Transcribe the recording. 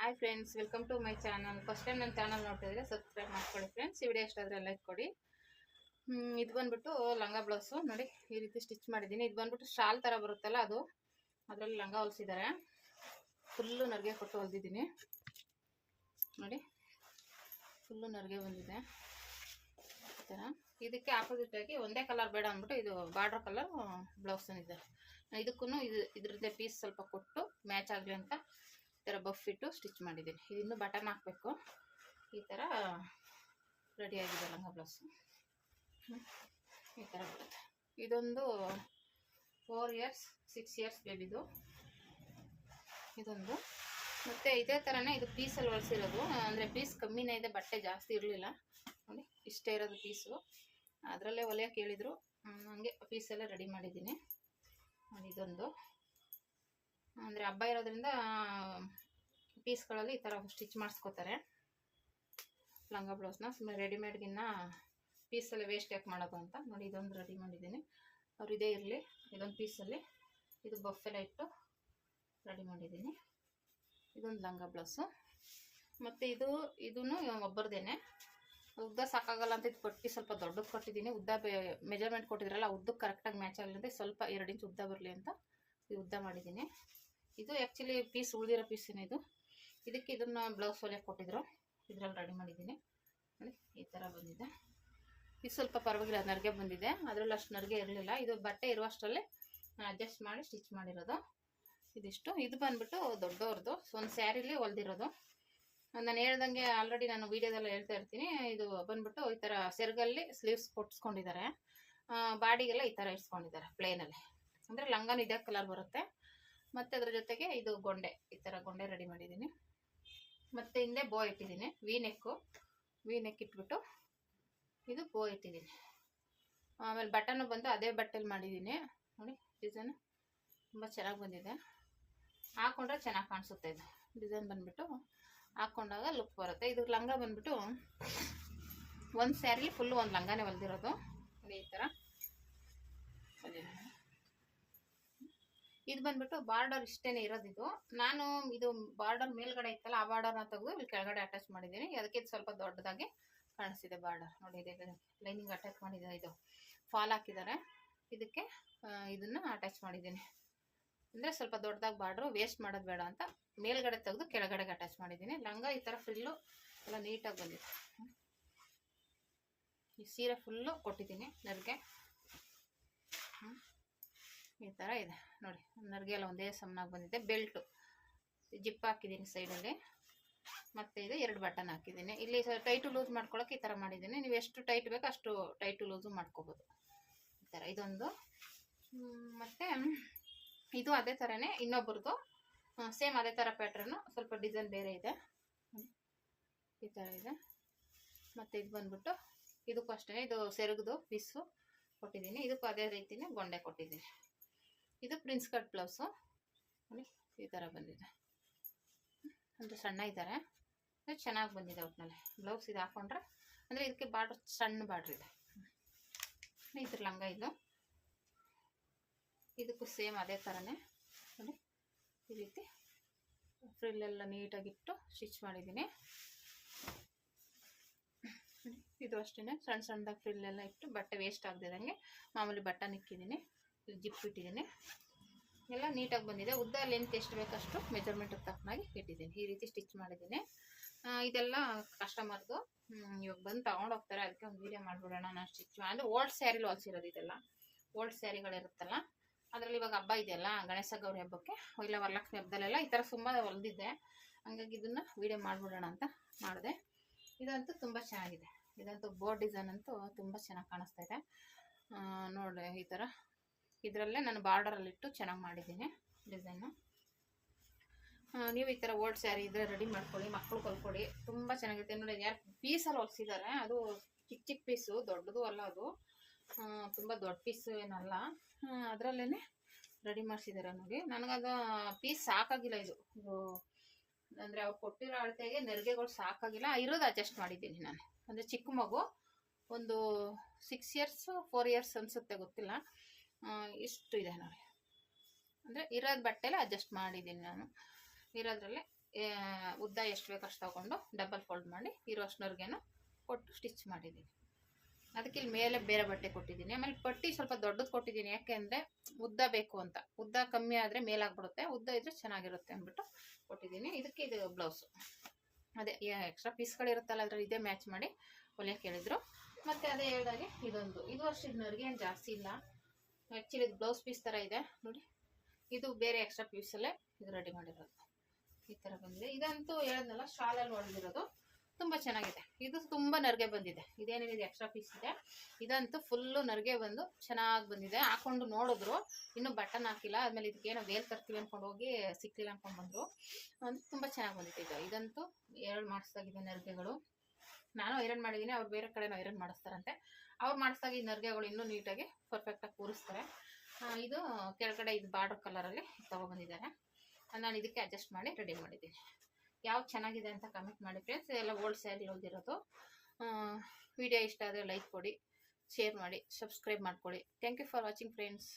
Hi friends welcome to my channel first time ನನ್ನ channel ನೋಡ್ತಿದ್ರೆ subscribe ಮಾಡ್ಕೊಳ್ಳಿ friends ಈ ವಿಡಿಯೋ ಇಷ್ಟ ಲೈಕ್ ಕೊಡಿ. ಇದು ಬಂದ್ಬಿಟ್ಟು ಲಂಗ ಬ್ಲೌಸು ನೋಡಿ, ಈ ರೀತಿ ಸ್ಟಿಚ್ ಮಾಡಿದ್ದೀನಿ. ಇದು ಬಂದ್ಬಿಟ್ಟು ಶಾಲ್ ಥರ ಬರುತ್ತಲ್ಲ ಅದು. ಅದರಲ್ಲಿ ಲಂಗ ಹೊಲಿಸಿದ್ದಾರೆ. ಫುಲ್ಲು ನರಿಗೆ ಕೊಟ್ಟು ಹೊಲ್ದಿದ್ದೀನಿ. ನೋಡಿ ಫುಲ್ಲು ನರಿಗೆ ಬಂದಿದೆ. ಥರ ಇದಕ್ಕೆ ಆಪೋಸಿಟ್ ಆಗಿ ಒಂದೇ ಕಲರ್ ಬೇಡ ಅಂದ್ಬಿಟ್ಟು ಇದು ಬಾರ್ಡ್ರ್ ಕಲರ್ ಬ್ಲೌಸ್ ಇದೆ. ಇದಕ್ಕೂ ಇದು ಇದ್ರದ್ದೇ ಪೀಸ್ ಸ್ವಲ್ಪ ಕೊಟ್ಟು ಮ್ಯಾಚ್ ಆಗಲಿ ಅಂತ ಥರ ಬಫ್ ಇಟ್ಟು ಸ್ಟಿಚ್ ಮಾಡಿದ್ದೀನಿ. ಇದನ್ನು ಬಟನ್ ಹಾಕಬೇಕು. ಈ ಥರ ರೆಡಿ ಆಗಿದೆ ಲಂಗ ಬ್ಲೌಸು ಈ ಥರ ಬರುತ್ತೆ. ಇದೊಂದು ಫೋರ್ ಇಯರ್ಸ್ ಸಿಕ್ಸ್ ಇಯರ್ಸ್ ಬೇಬಿದು ಇದೊಂದು. ಮತ್ತು ಇದೇ ಥರನೇ ಇದು ಪೀಸಲ್ಲಿ ಹೊಲಿಸಿರೋದು. ಅಂದರೆ ಪೀಸ್ ಕಮ್ಮಿನೇ ಇದೆ, ಬಟ್ಟೆ ಜಾಸ್ತಿ ಇರಲಿಲ್ಲ. ನೋಡಿ, ಇಷ್ಟೇ ಇರೋದು ಪೀಸು ಅದರಲ್ಲೇ ಹೊಲಿಯೋಕೆ ಹೇಳಿದರು ಹಂಗೆ ಪೀಸೆಲ್ಲ ರೆಡಿ ಮಾಡಿದ್ದೀನಿ. ಇದೊಂದು. ಅಂದರೆ ಹಬ್ಬ ಇರೋದ್ರಿಂದ ಪೀಸ್ಗಳಲ್ಲಿ ಈ ಥರ ಸ್ಟಿಚ್ ಮಾಡಿಸ್ಕೋತಾರೆ. ಲಂಗ ಬ್ಲೌಸ್ನ ಸುಮ್ಮನೆ ರೆಡಿಮೇಡ್ಗಿನ್ನ ಪೀಸಲ್ಲಿ ವೇಸ್ಟ್ ಯಾಕೆ ಮಾಡೋದು ಅಂತ. ನೋಡಿ, ಇದೊಂದು ರೆಡಿ ಮಾಡಿದ್ದೀನಿ. ಅವ್ರು ಇದೇ ಇರಲಿ. ಇದೊಂದು ಪೀಸಲ್ಲಿ ಇದು ಬಫೆಲ್ಲ ಇಟ್ಟು ರೆಡಿ ಮಾಡಿದ್ದೀನಿ. ಇದೊಂದು ಲಂಗ ಬ್ಲೌಸು. ಮತ್ತು ಇದು ಇದೂ ಒಬ್ಬರದೇನೆ. ಉದ್ದ ಸಾಕಾಗಲ್ಲ ಅಂತ ಇದು ಪಟ್ಟಿ ಸ್ವಲ್ಪ ದೊಡ್ಡದು ಕೊಟ್ಟಿದ್ದೀನಿ. ಉದ್ದ ಮೆಜರ್ಮೆಂಟ್ ಕೊಟ್ಟಿದ್ರಲ್ಲ ಉದ್ದಕ್ಕೆ ಕರೆಕ್ಟಾಗಿ ಮ್ಯಾಚ್ ಆಗಲಿ ಅಂತ ಸ್ವಲ್ಪ ಎರಡು ಇಂಚ್ ಉದ್ದ ಬರಲಿ ಅಂತ ಈ ಉದ್ದ ಮಾಡಿದ್ದೀನಿ. ಇದು ಆ್ಯಕ್ಚುಲಿ ಪೀಸ್ ಉಳಿದಿರೋ ಪೀಸಿನ ಇದು. ಇದಕ್ಕೆ ಇದನ್ನು ಬ್ಲೌಸ್ ಹೊಲಿಯಕ್ಕೆ ಕೊಟ್ಟಿದ್ರು. ಇದರಲ್ಲಿ ರೆಡಿ ಮಾಡಿದ್ದೀನಿ. ನೋಡಿ, ಈ ಥರ ಬಂದಿದೆ. ಇದು ಸ್ವಲ್ಪ ಪರವಾಗಿಲ್ಲ, ನರಿಗೆ ಬಂದಿದೆ. ಅದರಲ್ಲಿ ಅಷ್ಟು ನರಿಗೆ ಇರಲಿಲ್ಲ. ಇದು ಬಟ್ಟೆ ಇರುವಷ್ಟರಲ್ಲಿ ಅಡ್ಜಸ್ಟ್ ಮಾಡಿ ಸ್ಟಿಚ್ ಮಾಡಿರೋದು. ಇದಿಷ್ಟು. ಇದು ಬಂದ್ಬಿಟ್ಟು ದೊಡ್ಡವ್ರದ್ದು ಒಂದು ಸ್ಯಾರಿಲಿ ಹೊಲ್ದಿರೋದು. ನಾನು ಹೇಳ್ದಂಗೆ ಆಲ್ರೆಡಿ ನಾನು ವೀಡಿಯೋದೆಲ್ಲ ಹೇಳ್ತಾ ಇರ್ತೀನಿ. ಇದು ಬಂದ್ಬಿಟ್ಟು ಈ ಥರ ಸೆರಗಲ್ಲಿ ಸ್ಲೀವ್ಸ್ ಕೊಟ್ಸ್ಕೊಂಡಿದ್ದಾರೆ. ಬಾಡಿಗೆಲ್ಲ ಈ ಥರ ಇಡ್ಸ್ಕೊಂಡಿದ್ದಾರೆ ಪ್ಲೇನಲ್ಲಿ ಅಂದರೆ ಲಂಗನ್ ಇದೇ ಕಲರ್ ಬರುತ್ತೆ. ಮತ್ತು ಅದ್ರ ಜೊತೆಗೆ ಇದು ಗೊಂಡೆ. ಈ ಥರ ಗೊಂಡೆ ರೆಡಿ ಮಾಡಿದ್ದೀನಿ. ಮತ್ತು ಹಿಂದೆ ಬೋ ಇಟ್ಟಿದ್ದೀನಿ. ವಿ ನೆಕ್ಕು. ವಿ ನೆಕ್ ಇಟ್ಬಿಟ್ಟು ಇದು ಬೋ ಇಟ್ಟಿದ್ದೀನಿ. ಆಮೇಲೆ ಬಟನ್ ಬಂದು ಅದೇ ಬಟ್ಟೆಲಿ ಮಾಡಿದ್ದೀನಿ. ನೋಡಿ, ಡಿಸೈನ್ ತುಂಬ ಚೆನ್ನಾಗಿ ಬಂದಿದೆ. ಹಾಕೊಂಡ್ರೆ ಚೆನ್ನಾಗಿ ಕಾಣಿಸುತ್ತೆ ಇದು. ಡಿಸೈನ್ ಬಂದ್ಬಿಟ್ಟು ಹಾಕ್ಕೊಂಡಾಗ ಲುಕ್ ಬರುತ್ತೆ. ಇದು ಲಂಗ ಬಂದ್ಬಿಟ್ಟು ಒಂದು ಸ್ಯಾರಿ ಫುಲ್ಲು ಒಂದು ಲಂಗಾನೇ ಹೊಲ್ದಿರೋದು ನೋಡಿ ಈ ಥರ ಹೊಲ್ದಿದ್ದೀನಿ. ಇದು ಬಂದ್ಬಿಟ್ಟು ಬಾರ್ಡರ್ ಇಷ್ಟೇನೆ ಇರೋದಿದು ನಾನು ಇದು ಬಾರ್ಡರ್ ಮೇಲ್ಗಡೆ ಇತ್ತಲ್ಲ, ಆ ಬಾರ್ಡರ್ನ ತೆಗೆದು ಇಲ್ಲಿ ಕೆಳಗಡೆ ಅಟ್ಯಾಚ್ ಮಾಡಿದ್ದೀನಿ. ಅದಕ್ಕೆ ಇದು ಸ್ವಲ್ಪ ದೊಡ್ಡದಾಗಿ ಕಾಣಿಸ್ತಿದೆ ಬಾರ್ಡರ್. ನೋಡಿ, ಇದೆ ಲೈನಿಂಗ್ ಅಟ್ಯಾಚ್ ಮಾಡಿದೆ ಇದು. ಫಾಲ್ ಹಾಕಿದ್ದಾರೆ. ಇದಕ್ಕೆ ಇದನ್ನು ಅಟ್ಯಾಚ್ ಮಾಡಿದ್ದೀನಿ. ಅಂದರೆ ಸ್ವಲ್ಪ ದೊಡ್ಡದಾಗಿ ಬಾರ್ಡ್ರು ವೇಸ್ಟ್ ಮಾಡೋದು ಬೇಡ ಅಂತ ಮೇಲ್ಗಡೆ ತೆಗೆದು ಕೆಳಗಡೆಗೆ ಅಟ್ಯಾಚ್ ಮಾಡಿದ್ದೀನಿ. ಲಂಗ ಈ ಥರ ಫುಲ್ಲು ಎಲ್ಲ ನೀಟಾಗಿ ಬಂದಿದೆ. ಈ ಸೀರೆ ಫುಲ್ಲು ಕೊಟ್ಟಿದ್ದೀನಿ ನನಗೆ. ಈ ಥರ ಇದೆ. ನೋಡಿ, ನರ್ಗೆ ಎಲ್ಲ ಒಂದೇ ಸಮನಾಗಿ ಬಂದಿದೆ. ಬೆಲ್ಟು ಜಿಪ್ ಹಾಕಿದ್ದೀನಿ ಸೈಡಲ್ಲಿ ಮತ್ತು ಇದು ಎರಡು ಬಟನ್ ಹಾಕಿದ್ದೀನಿ. ಇಲ್ಲಿ ಟೈಟು ಲೂಸ್ ಮಾಡ್ಕೊಳ್ಳೋಕೆ ಈ ಥರ ಮಾಡಿದ್ದೀನಿ. ನೀವು ಎಷ್ಟು ಟೈಟ್ ಬೇಕೋ ಅಷ್ಟು ಟೈಟು ಲೂಸು ಮಾಡ್ಕೋಬೋದು. ಈ ಥರ ಇದೊಂದು. ಮತ್ತೆ ಇದು ಅದೇ ಥರನೇ ಇನ್ನೊಬ್ರದ್ದು ಸೇಮ್ ಅದೇ ಥರ ಪ್ಯಾಟ್ರನ್ನು ಸ್ವಲ್ಪ ಡಿಸೈನ್ ಬೇರೆ ಇದೆ. ಈ ಥರ ಇದೆ. ಮತ್ತು ಇದು ಬಂದ್ಬಿಟ್ಟು ಇದಕ್ಕೂ ಅಷ್ಟೇ ಇದು ಸೆರಗದು ಪೀಸು ಕೊಟ್ಟಿದ್ದೀನಿ. ಇದಕ್ಕೂ ಅದೇ ರೀತಿನೇ ಗೊಂಡೆ ಕೊಟ್ಟಿದ್ದೀನಿ. ಇದು ಪ್ರಿನ್ಸ್ ಕಟ್ ಬ್ಲೌಸು. ನೋಡಿ, ಈ ಥರ ಬಂದಿದೆ. ಅಂದರೆ ಸಣ್ಣ ಇದ್ದಾರೆ ಚೆನ್ನಾಗಿ ಬಂದಿದೆ ಒಟ್ಟಿನಲ್ಲಿ ಬ್ಲೌಸ್ ಇದು ಹಾಕೊಂಡ್ರೆ, ಅಂದರೆ ಇದಕ್ಕೆ ಬಾರ್ಡ್ರ್ ಸಣ್ಣ ಬಾರ್ಡ್ರ್ ಇದೆ. ಇದ್ರ ಲಂಗ ಇದು. ಇದಕ್ಕೂ ಸೇಮ್ ಅದೇ ಥರನೇ ನೋಡಿ, ಈ ರೀತಿ ಫ್ರಿಲ್ಲೆಲ್ಲ ನೀಟಾಗಿಟ್ಟು ಸ್ಟಿಚ್ ಮಾಡಿದ್ದೀನಿ. ಇದು ಅಷ್ಟೇ ಸಣ್ಣ ಸಣ್ಣದಾಗಿ ಫ್ರಿಲ್ಲೆಲ್ಲ ಇಟ್ಟು ಬಟ್ಟೆ ವೇಸ್ಟ್ ಆಗದಿದ್ದಂಗೆ ಮಾಮೂಲಿ ಬಟನ್ ಇಕ್ಕಿದ್ದೀನಿ ಇಲ್ಲಿ ಜಿಪ್ ಇಟ್ಟಿದ್ದೀನಿ ಎಲ್ಲ ನೀಟಾಗಿ ಬಂದಿದೆ. ಉದ್ದ ಲೆಂತ್ ಎಷ್ಟು ಬೇಕಷ್ಟು ಮೆಜರ್ಮೆಂಟಿಗೆ ತಕ್ಕನಾಗಿ ಇಟ್ಟಿದ್ದೀನಿ. ಈ ರೀತಿ ಸ್ಟಿಚ್ ಮಾಡಿದ್ದೀನಿ. ಇದೆಲ್ಲ ಕಸ್ಟಮರ್ದು ಇವಾಗ ಬಂದು ತಗೊಂಡು ಹೋಗ್ತಾರೆ ಅದಕ್ಕೆ ಒಂದು ವೀಡಿಯೋ ಮಾಡಿಬಿಡೋಣ ನಾನು ಸ್ಟಿಚ್ ಅಂದರೆ ಓಲ್ಡ್ ಸ್ಯಾರಿಲಿ ಹೊಲ್ಸಿರೋದು ಇದೆಲ್ಲ. ಓಲ್ಡ್ ಸ್ಯಾರಿಗಳಿರುತ್ತಲ್ಲ ಅದರಲ್ಲಿ ಇವಾಗ ಹಬ್ಬ ಇದೆಯಲ್ಲ, ಗಣೇಶ ಗೌರಿ ಹಬ್ಬಕ್ಕೆ, ಇಲ್ಲ ವರಲಕ್ಷ್ಮಿ ಹಬ್ಬದಲ್ಲೆಲ್ಲ ಈ ಥರ ತುಂಬ ಹೊಲ್ದಿದ್ದೆ. ಹಂಗಾಗಿ ಇದನ್ನು ವೀಡಿಯೋ ಮಾಡಿಬಿಡೋಣ ಅಂತ ಮಾಡಿದೆ. ಇದಂತೂ ತುಂಬ ಚೆನ್ನಾಗಿದೆ. ಇದಂತೂ ಬೋರ್ಡ್ ಡಿಸೈನ್ ಅಂತೂ ತುಂಬ ಚೆನ್ನಾಗಿ ಕಾಣಿಸ್ತಾ ಇದೆ. ನೋಡಿ ಈ ಥರ ಇದರಲ್ಲೇ ನಾನು ಬಾರ್ಡರಲ್ಲಿಟ್ಟು ಚೆನ್ನಾಗಿ ಮಾಡಿದ್ದೀನಿ ಡಿಸೈನು. ನೀವು ಈ ಥರ ಓಲ್ಡ್ ಸ್ಯಾರಿ ಇದ್ರೆ ರೆಡಿ ಮಾಡ್ಕೊಳ್ಳಿ ಮಕ್ಕಳು ಕಲ್ಕೊಡಿ, ತುಂಬ ಚೆನ್ನಾಗಿರುತ್ತೆ. ನೋಡಿ, ಯಾರು ಪೀಸಲ್ಲಿ ಹೊಲಿಸಿದ್ದಾರೆ ಅದು ಚಿಕ್ಕ ಚಿಕ್ಕ ಪೀಸು, ದೊಡ್ಡದು ಅಲ್ಲ ಅದು. ತುಂಬ ದೊಡ್ಡ ಪೀಸು ಏನಲ್ಲ. ಅದರಲ್ಲೇ ರೆಡಿ ಮಾಡಿಸಿದ್ದಾರೆ ನೋಡಿ. ನನಗದು ಪೀಸ್ ಸಾಕಾಗಿಲ್ಲ ಇದು. ಅಂದರೆ ಅವ್ರು ಕೊಟ್ಟಿರೋ ಅಳತೆಗೆ ನೆರಿಗೆಗಳು ಸಾಕಾಗಿಲ್ಲ. ಇರೋದು ಅಡ್ಜಸ್ಟ್ ಮಾಡಿದ್ದೀನಿ ನಾನು. ಅಂದರೆ ಚಿಕ್ಕ ಮಗು, ಒಂದು ಸಿಕ್ಸ್ ಇಯರ್ಸು ಫೋರ್ ಇಯರ್ಸ್ ಅನಿಸುತ್ತೆ, ಗೊತ್ತಿಲ್ಲ. ಇಷ್ಟು ಇದೆ ನೋಡಿ. ಅಂದರೆ ಇರೋದು ಬಟ್ಟೆಲೆ ಅಡ್ಜಸ್ಟ್ ಮಾಡಿದ್ದೀನಿ ನಾನು. ಇರೋದ್ರಲ್ಲೇ ಉದ್ದ ಎಷ್ಟು ಬೇಕು ಅಷ್ಟು ತೊಗೊಂಡು ಡಬಲ್ ಫೋಲ್ಡ್ ಮಾಡಿ ಇರೋ ನರ್ಗೆನೂ ಕೊಟ್ಟು ಸ್ಟಿಚ್ ಮಾಡಿದ್ದೀನಿ. ಅದಕ್ಕೆ ಇಲ್ಲಿ ಮೇಲೆ ಬೇರೆ ಬಟ್ಟೆ ಕೊಟ್ಟಿದ್ದೀನಿ. ಆಮೇಲೆ ಪಟ್ಟಿ ಸ್ವಲ್ಪ ದೊಡ್ಡದು ಕೊಟ್ಟಿದ್ದೀನಿ. ಯಾಕೆಂದರೆ ಉದ್ದ ಬೇಕು ಅಂತ. ಉದ್ದ ಕಮ್ಮಿ ಆದರೆ ಮೇಲಾಗ್ಬಿಡುತ್ತೆ. ಉದ್ದ ಇದ್ರೆ ಚೆನ್ನಾಗಿರುತ್ತೆ ಅಂದ್ಬಿಟ್ಟು ಕೊಟ್ಟಿದ್ದೀನಿ. ಇದಕ್ಕೆ ಇದು ಬ್ಲೌಸು ಅದೇ ಎಕ್ಸ್ಟ್ರಾ ಪೀಸ್ಗಳಿರುತ್ತಲ್ಲ ಅದರಲ್ಲಿ ಇದೇ ಮ್ಯಾಚ್ ಮಾಡಿ ಹೊಲಿಯೋಕೆ ಹೇಳಿದರು ಮತ್ತು ಅದೇ ಹೇಳಿದಾಗೆ ಇದೊಂದು. ಇದು ವರ್ಷ ಏನು ಜಾಸ್ತಿ ಇಲ್ಲ. ಆ್ಯಕ್ಚುಲಿ ಇದು ಬ್ಲೌಸ್ ಪೀಸ್ ಥರ ಇದೆ, ನೋಡಿ. ಇದು ಬೇರೆ ಎಕ್ಸ್ಟ್ರಾ ಪೀಸಲ್ಲೇ ಇದು ರೆಡಿ ಮಾಡಿರೋದು. ಈ ಥರ ಬಂದಿದೆ. ಇದಂತೂ ಹೇಳಿದ್ನಲ್ಲ, ಶಾಲಲ್ಲಿ ಹೊಡೆದಿರೋದು ತುಂಬ ಚೆನ್ನಾಗಿದೆ. ಇದು ತುಂಬ ನರ್ಗೆ ಬಂದಿದೆ. ಇದೇನಿದೆ ಎಕ್ಸ್ಟ್ರಾ ಪೀಸ್ ಇದೆ. ಇದಂತೂ ಫುಲ್ಲು ನರ್ಗೆ ಬಂದು ಚೆನ್ನಾಗಿ ಬಂದಿದೆ. ಹಾಕೊಂಡು ನೋಡಿದ್ರು, ಇನ್ನೂ ಬಟನ್ ಹಾಕಿಲ್ಲ. ಆದ್ಮೇಲೆ ಇದಕ್ಕೇನೋ ವೇಲ್ ತರ್ತೀವಿ ಅಂದ್ಕೊಂಡು ಹೋಗಿ ಸಿಕ್ಕಿಲ್ಲ ಅಂದ್ಕೊಂಡು ಬಂದರು. ಅಂದ್ರೆ ತುಂಬ ಚೆನ್ನಾಗಿ ಬಂದಿದೆ ಇದು ಇದಂತೂ ಎರಡು ಮಾಡಿಸ್ದಾಗಿದೆ ನರ್ಗೆಗಳು. ನಾನು ಐರನ್ ಮಾಡಿದ್ದೀನಿ, ಅವ್ರು ಬೇರೆ ಕಡೆನೂ ಐರನ್ ಮಾಡಿಸ್ತಾರಂತೆ. ಅವ್ರು ಮಾಡ್ಸಿದಾಗ ಈ ನರ್ಗೆಗಳು ಇನ್ನೂ ನೀಟಾಗಿ ಪರ್ಫೆಕ್ಟಾಗಿ ಕೂರಿಸ್ತಾರೆ. ಇದು ಕೆಳಗಡೆ ಇದು ಬಾರ್ಡರ್ ಕಲರಲ್ಲಿ ತೊಗೊಬಂದಿದ್ದಾರೆ. ನಾನು ಇದಕ್ಕೆ ಅಡ್ಜಸ್ಟ್ ಮಾಡಿ ರೆಡಿ ಮಾಡಿದ್ದೀನಿ. ಯಾವ ಚೆನ್ನಾಗಿದೆ ಅಂತ ಕಮೆಂಟ್ ಮಾಡಿ ಫ್ರೆಂಡ್ಸ್ ಎಲ್ಲ ಓಲ್ಡ್ ಸ್ಯಾರಿ ಓದಿರೋದು ವಿಡಿಯೋ ಇಷ್ಟ ಆದರೆ ಲೈಕ್ ಕೊಡಿ ಶೇರ್ ಮಾಡಿ ಸಬ್ಸ್ಕ್ರೈಬ್ ಮಾಡ್ಕೊಳ್ಳಿ. Thank you for watching friends